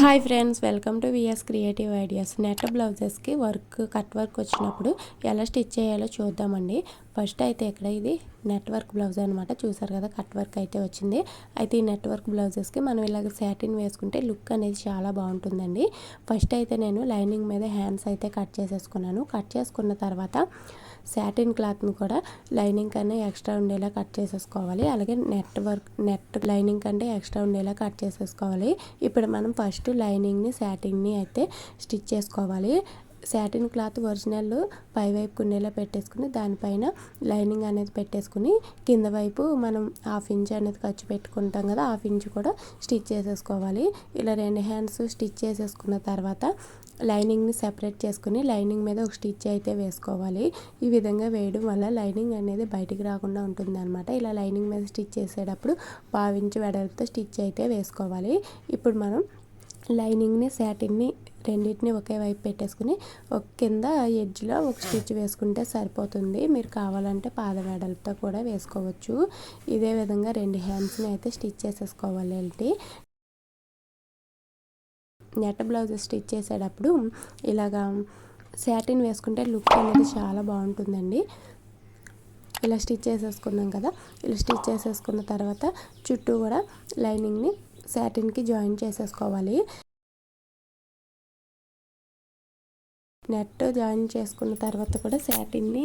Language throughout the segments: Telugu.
Hi friends welcome to VS creative ideas net బ్లౌజెస్కి work cut work వచ్చినప్పుడు ఎలా స్టిచ్ చేయాలో చూద్దామండి. ఫస్ట్ అయితే ఇక్కడ ఇది నెట్వర్క్ బ్లౌజ్ అనమాట చూసారు కదా కట్ వర్క్ అయితే వచ్చింది. అయితే ఈ నెట్వర్క్ బ్లౌజెస్కి మనం ఇలాగ శాటిన్ వేసుకుంటే లుక్ అనేది చాలా బాగుంటుందండి. ఫస్ట్ అయితే నేను లైనింగ్ మీద హ్యాండ్స్ అయితే కట్ చేసేసుకున్నాను. కట్ చేసుకున్న తర్వాత శాటిన్ క్లాత్ని కూడా లైనింగ్ కన్నా ఎక్స్ట్రా ఉండేలా కట్ చేసేసుకోవాలి. అలాగే నెట్ వర్క్ నెట్ లైనింగ్ కంటే ఎక్స్ట్రా ఉండేలా కట్ చేసేసుకోవాలి. ఇప్పుడు మనం ఫస్ట్ లైనింగ్ని శాటింగ్ని అయితే స్టిచ్ చేసుకోవాలి. శాటిన్ క్లాత్ ఒరిజినల్ పై వైపు ఉండేలా పెట్టేసుకుని దానిపైన లైనింగ్ అనేది పెట్టేసుకుని కింద వైపు మనం హాఫ్ ఇంచ్ అనేది ఖర్చు పెట్టుకుంటాం కదా హాఫ్ ఇంచ్ కూడా స్టిచ్ చేసేసుకోవాలి. ఇలా రెండు హ్యాండ్స్ స్టిచ్ చేసేసుకున్న తర్వాత లైనింగ్ని సెపరేట్ చేసుకుని లైనింగ్ మీద ఒక స్టిచ్ అయితే వేసుకోవాలి. ఈ విధంగా వేయడం వల్ల లైనింగ్ అనేది బయటికి రాకుండా ఉంటుంది అనమాట ఇలా లైనింగ్ మీద స్టిచ్ చేసేటప్పుడు పావించి వెడల్పుతో స్టిచ్ అయితే వేసుకోవాలి. ఇప్పుడు మనం లైనింగ్ని శాటిన్ని రెండింటిని ఒకే వైపు పెట్టేసుకుని ఒక కింద ఎడ్జ్లో ఒక స్టిచ్ వేసుకుంటే సరిపోతుంది. మీరు కావాలంటే పాద వెడల్పుతో కూడా వేసుకోవచ్చు. ఇదే విధంగా రెండు హ్యాండ్స్ని అయితే స్టిచ్ చేసేసుకోవాలి ఏంటి నెట్ బ్లౌజ్ స్టిచ్ చేసేటప్పుడు ఇలాగా శాటిన్ వేసుకుంటే లుక్ అనేది చాలా బాగుంటుందండి. ఇలా స్టిచ్ చేసేసుకున్నాం కదా ఇలా స్టిచ్ చేసేసుకున్న తర్వాత చుట్టూ కూడా లైనింగ్ని శాటిన్కి జాయిన్ చేసేసుకోవాలి. నెట్ జాయిన్ చేసుకున్న తర్వాత కూడా శాటిన్ని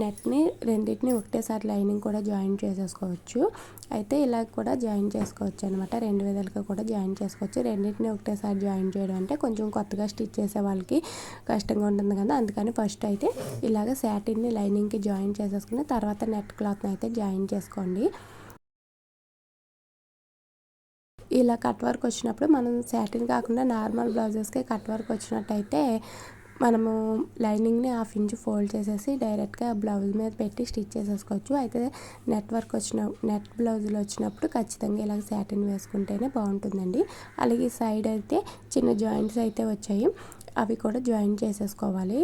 నెట్ని రెండింటిని ఒకటేసారి లైనింగ్ కూడా జాయిన్ చేసేసుకోవచ్చు. అయితే ఇలా కూడా జాయిన్ చేసుకోవచ్చు అనమాట రెండు విధాలుగా కూడా జాయిన్ చేసుకోవచ్చు. రెండింటిని ఒకటేసారి జాయిన్ చేయడం అంటే కొంచెం కొత్తగా స్టిచ్ చేసే వాళ్ళకి కష్టంగా ఉంటుంది కదా. అందుకని ఫస్ట్ అయితే ఇలాగ శాటిన్ని లైనింగ్కి జాయిన్ చేసేసుకుని తర్వాత నెట్ క్లాత్ని అయితే జాయిన్ చేసుకోండి. ఇలా కట్ వర్క్ వచ్చినప్పుడు మనం శాటిన్ కాకుండా నార్మల్ బ్లౌజెస్కి కట్ వర్క్ వచ్చినట్టయితే మనము లైనింగ్ని హాఫ్ ఇంచ్ ఫోల్డ్ చేసేసి డైరెక్ట్గా బ్లౌజ్ మీద పెట్టి స్టిచ్ చేసేసుకోవచ్చు. అయితే నెట్వర్క్ వచ్చిన నెట్ బ్లౌజులు వచ్చినప్పుడు ఖచ్చితంగా ఇలాగ శాటిన్ వేసుకుంటేనే బాగుంటుందండి. అలాగే సైడ్ అయితే చిన్న జాయింట్స్ అయితే వచ్చాయి. అవి కూడా జాయిన్ చేసేసుకోవాలి.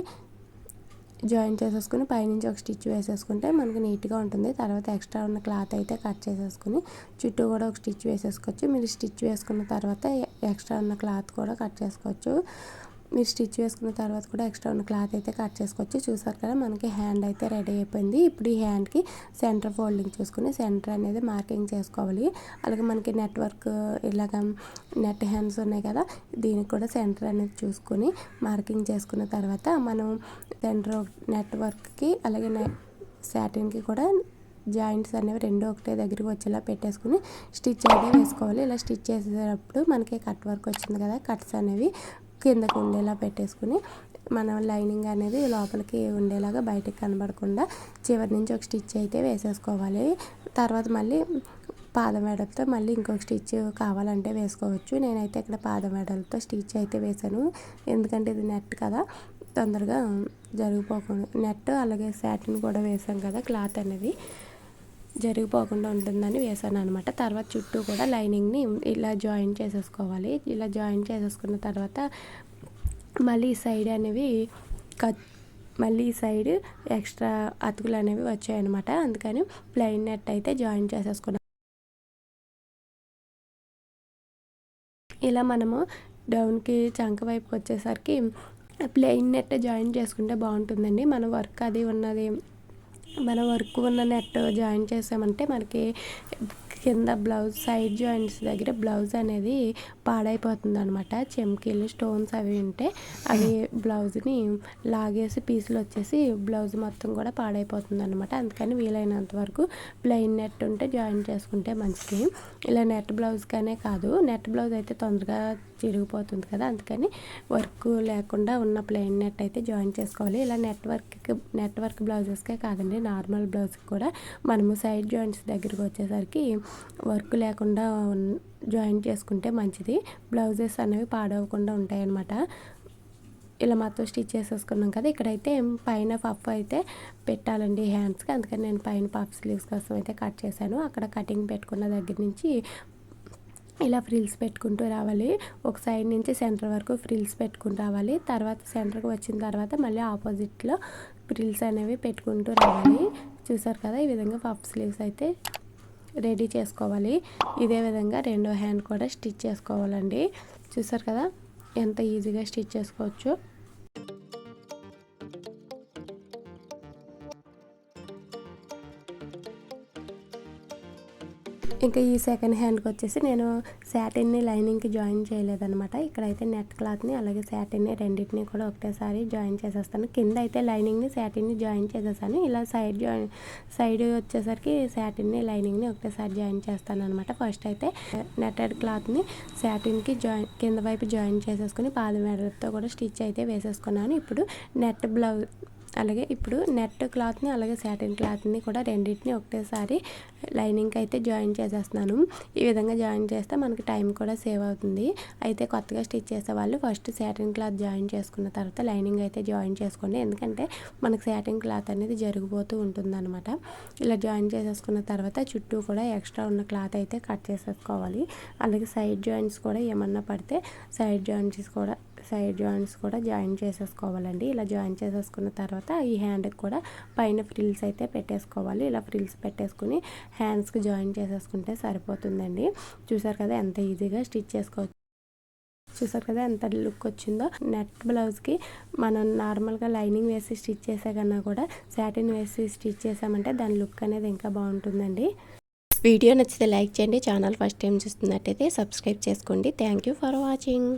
జాయిన్ చేసేసుకుని పైనుంచి ఒక స్టిచ్ వేసేసుకుంటే మనకు నీట్గా ఉంటుంది. తర్వాత ఎక్స్ట్రా ఉన్న క్లాత్ అయితే కట్ చేసేసుకుని చుట్టూ కూడా ఒక స్టిచ్ వేసేసుకోవచ్చు. మీరు స్టిచ్ వేసుకున్న తర్వాత ఎక్స్ట్రా ఉన్న క్లాత్ కూడా కట్ చేసుకోవచ్చు. మీరు స్టిచ్ వేసుకున్న తర్వాత కూడా ఎక్స్ట్రా ఉన్న క్లాత్ అయితే కట్ చేసుకోవచ్చు చూసారు కదా మనకి హ్యాండ్ అయితే రెడీ అయిపోయింది. ఇప్పుడు ఈ హ్యాండ్కి సెంటర్ ఫోల్డింగ్ చూసుకుని సెంటర్ అనేది మార్కింగ్ చేసుకోవాలి. అలాగే మనకి నెట్వర్క్ ఇలాగ నెట్ హ్యాండ్స్ ఉన్నాయి కదా దీనికి కూడా సెంటర్ అనేది చూసుకొని మార్కింగ్ చేసుకున్న తర్వాత మనం సెంటర్ నెట్వర్క్కి అలాగే శాటిన్కి కూడా జాయింట్స్ అనేవి రెండు ఒకటే దగ్గరికి వచ్చేలా పెట్టేసుకుని స్టిచ్ అయితే వేసుకోవాలి. ఇలా స్టిచ్ చేసేటప్పుడు మనకి కట్ వర్క్ వచ్చింది కదా కట్స్ అనేవి కిందకు ఉండేలా పెట్టేసుకుని మనం లైనింగ్ అనేది లోపలికి ఉండేలాగా బయటకు కనబడకుండా చివరి నుంచి ఒక స్టిచ్ అయితే వేసేసుకోవాలి. తర్వాత మళ్ళీ పాదం మెడలతో మళ్ళీ ఇంకొక స్టిచ్ కావాలంటే వేసుకోవచ్చు. నేనైతే ఇక్కడ పాదం మెడలతో స్టిచ్ అయితే వేసాను ఎందుకంటే ఇది నెట్ కదా తొందరగా జరిగిపోకుండా నెట్ అలాగే శాటిన్ కూడా వేసాం కదా క్లాత్ అనేది. జరిగిపోకుండా ఉంటుందని వేసాను అనమాట తర్వాత చుట్టూ కూడా లైనింగ్ని ఇలా జాయిన్ చేసేసుకోవాలి. ఇలా జాయిన్ చేసేసుకున్న తర్వాత మళ్ళీ సైడ్ అనేవి కట్ మళ్ళీ సైడ్ ఎక్స్ట్రా అతుకులు అనేవి వచ్చాయన్నమాట. అందుకని ప్లెయిన్ నెట్ అయితే జాయిన్ చేసేసుకున్నాం. ఇలా మనము డౌన్కి చంక వైపుకి వచ్చేసరికి ప్లెయిన్ నెట్ జాయిన్ చేసుకుంటే బాగుంటుందండి. మన వర్క్ అది ఉన్నది మన వర్క్ ఉన్న నెట్ జాయిన్ చేసామంటే మనకి కింద బ్లౌజ్ సైడ్ జాయింట్స్ దగ్గర బ్లౌజ్ అనేది పాడైపోతుంది అనమాట చెమ్కీలు స్టోన్స్ అవి ఉంటే అవి బ్లౌజ్ని లాగేసి పీసులు వచ్చేసి బ్లౌజ్ మొత్తం కూడా పాడైపోతుంది అనమాట అందుకని వీలైనంత వరకు ప్లెయిన్ నెట్ ఉంటే జాయిన్ చేసుకుంటే మంచిది. ఇలా నెట్ బ్లౌజ్గానే కాదు నెట్ బ్లౌజ్ అయితే తొందరగా చిరిగిపోతుంది కదా. అందుకని వర్క్ లేకుండా ఉన్న ప్లెయిన్ నెట్ అయితే జాయిన్ చేసుకోవాలి. ఇలా నెట్వర్క్ నెట్వర్క్ బ్లౌజెస్కే కాదండి నార్మల్ బ్లౌజ్కి కూడా మనము సైడ్ జాయింట్స్ దగ్గరికి వచ్చేసరికి వర్క్ లేకుండా జాయిన్ చేసుకుంటే మంచిది. బ్లౌజెస్ అనేవి పాడవకుండా ఉంటాయన్నమాట. ఇలా మొత్తం స్టిచ్ చేసేసుకున్నాం కదా ఇక్కడైతే పైన పఫ్ అయితే పెట్టాలండి హ్యాండ్స్కి. అందుకని నేను పైన పఫ్ స్లీవ్స్ కోసం అయితే కట్ చేశాను. అక్కడ కటింగ్ పెట్టుకున్న దగ్గర నుంచి ఇలా ఫ్రిల్స్ పెట్టుకుంటూ రావాలి. ఒక సైడ్ నుంచి సెంటర్ వరకు ఫ్రిల్స్ పెట్టుకుంటూ రావాలి. తర్వాత సెంటర్కి వచ్చిన తర్వాత మళ్ళీ ఆపోజిట్లో ఫ్రిల్స్ అనేవి పెట్టుకుంటూ రావాలి. చూసారు కదా ఈ విధంగా పఫ్ స్లీవ్స్ అయితే రెడీ చేసుకోవాలి. ఇదే విధంగా రెండో హ్యాండ్ కూడా స్టిచ్ చేసుకోవాలండి. చూసారు కదా? ఎంత ఈజీగా స్టిచ్ చేసుకోవచ్చు. ఇంకా ఈ సెకండ్ హ్యాండ్కి వచ్చేసి నేను శాటిన్ని లైనింగ్కి జాయిన్ చేయలేదనమాట ఇక్కడైతే నెట్ క్లాత్ని అలాగే శాటిన్ని రెండింటిని కూడా ఒకటేసారి జాయిన్ చేసేస్తాను. కింద అయితే లైనింగ్ని శాటిన్ని జాయిన్ చేసేసాను. ఇలా సైడ్ జాయిన్ సైడ్ వచ్చేసరికి శాటిన్ని లైనింగ్ని ఒకటేసారి జాయిన్ చేస్తాను అనమాట ఫస్ట్ అయితే నెట్టెడ్ క్లాత్ని శాటిన్కి జాయిన్ కింద వైపు జాయిన్ చేసేసుకుని పాద మెడలతో కూడా స్టిచ్ అయితే వేసేసుకున్నాను. ఇప్పుడు నెట్ బ్లౌజ్ అలాగే ఇప్పుడు నెట్ క్లాత్ని అలాగే శాటిన్ క్లాత్ని కూడా రెండింటిని ఒకటేసారి లైనింగ్కి అయితే జాయిన్ చేసేస్తున్నాను. ఈ విధంగా జాయిన్ చేస్తే మనకి టైం కూడా సేవ్ అవుతుంది. అయితే కొత్తగా స్టిచ్ చేసే వాళ్ళు ఫస్ట్ శాటిన్ క్లాత్ జాయిన్ చేసుకున్న తర్వాత లైనింగ్ అయితే జాయిన్ చేసుకోండి. ఎందుకంటే మనకి శాటిన్ క్లాత్ అనేది జరిగిపోతూ ఉంటుందన్నమాట. ఇలా జాయిన్ చేసేసుకున్న తర్వాత చుట్టూ కూడా ఎక్స్ట్రా ఉన్న క్లాత్ అయితే కట్ చేసేసుకోవాలి. అలాగే సైడ్ జాయింట్స్ కూడా ఏమన్నా పడితే సైడ్ జాయింట్స్ కూడా సైడ్ జాయింట్స్ కూడా జాయిన్ చేసేసుకోవాలండి. ఇలా జాయిన్ చేసేసుకున్న తర్వాత ఈ హ్యాండ్కి కూడా పైన ఫ్రిల్స్ అయితే పెట్టేసుకోవాలి. ఇలా ఫ్రిల్స్ పెట్టేసుకుని హ్యాండ్స్కి జాయిన్ చేసేసుకుంటే సరిపోతుందండి. చూసారు కదా ఎంత ఈజీగా స్టిచ్ చేసుకోవచ్చు. చూసారు కదా ఎంత లుక్ వచ్చిందో. నెట్ బ్లౌజ్కి మనం నార్మల్గా లైనింగ్ వేసి స్టిచ్ చేసే కన్నా కూడా శాటిన్ వేసి స్టిచ్ చేసామంటే దాని లుక్ అనేది ఇంకా బాగుంటుందండి. వీడియో నచ్చితే లైక్ చేయండి. ఛానల్ ఫస్ట్ టైం చూస్తున్నట్టయితే సబ్స్క్రైబ్ చేసుకోండి. Thank you for watching.